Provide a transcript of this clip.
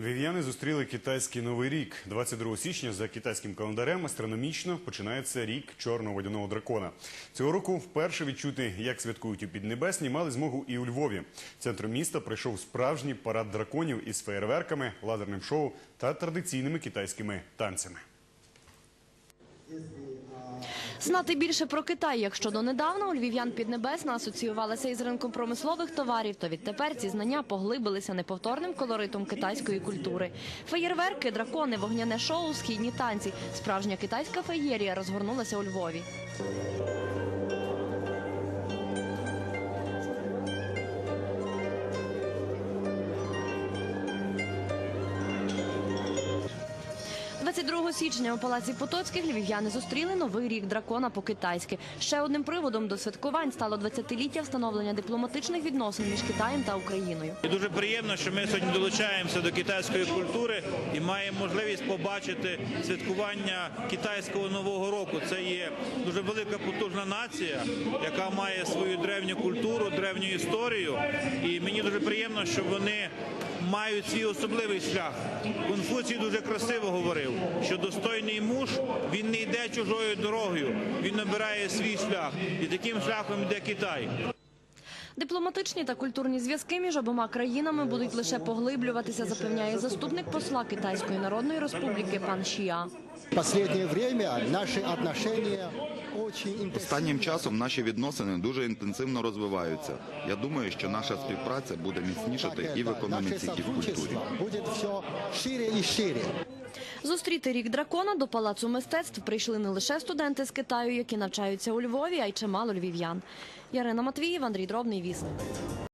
Львів'яни зустріли китайський новий рік. 22 січня за китайським календарем астрономічно починається рік чорного водяного дракона. Цього року вперше відчути, як святкують у Піднебесні, мали змогу і у Львові. Центром міста пройшов справжній парад драконів із феєрверками, лазерним шоу та традиційними китайськими танцями. Знати більше про Китай, якщо донедавна у львів'ян Піднебесна асоціювалася із ринком промислових товарів, то відтепер ці знання поглибилися неповторним колоритом китайської культури. Феєрверки, дракони, вогняне шоу, східні танці. Справжня китайська феєрія розгорнулася у Львові. – 22 січня у палаці Потоцьких львів'яни зустріли новий рік дракона по-китайськи. Ще одним приводом до святкувань стало 20-ліття встановлення дипломатичних відносин між Китаєм та Україною. І дуже приємно, що ми сьогодні долучаємося до китайської культури і маємо можливість побачити святкування китайського нового року. Це є дуже велика потужна нація, яка має свою древню культуру, древню історію. І мені дуже приємно, що вони мають свій особливий шлях. Конфуцій дуже красиво говорив, що достойний муж він не йде чужою дорогою, він обирає свій шлях, і таким шляхом йде Китай. Дипломатичні та культурні зв'язки між обома країнами будуть лише поглиблюватися, запевняє заступник посла Китайської Народної Республіки пан Шія. Останнім часом наші відносини дуже інтенсивно розвиваються. Я думаю, що наша співпраця буде міцнішати і в економіці, і в культурі. Зустріти рік дракона до палацу мистецтв прийшли не лише студенти з Китаю, які навчаються у Львові, а й чимало львів'ян. Ярина Матвіїв, Андрій Дробний, Вісник.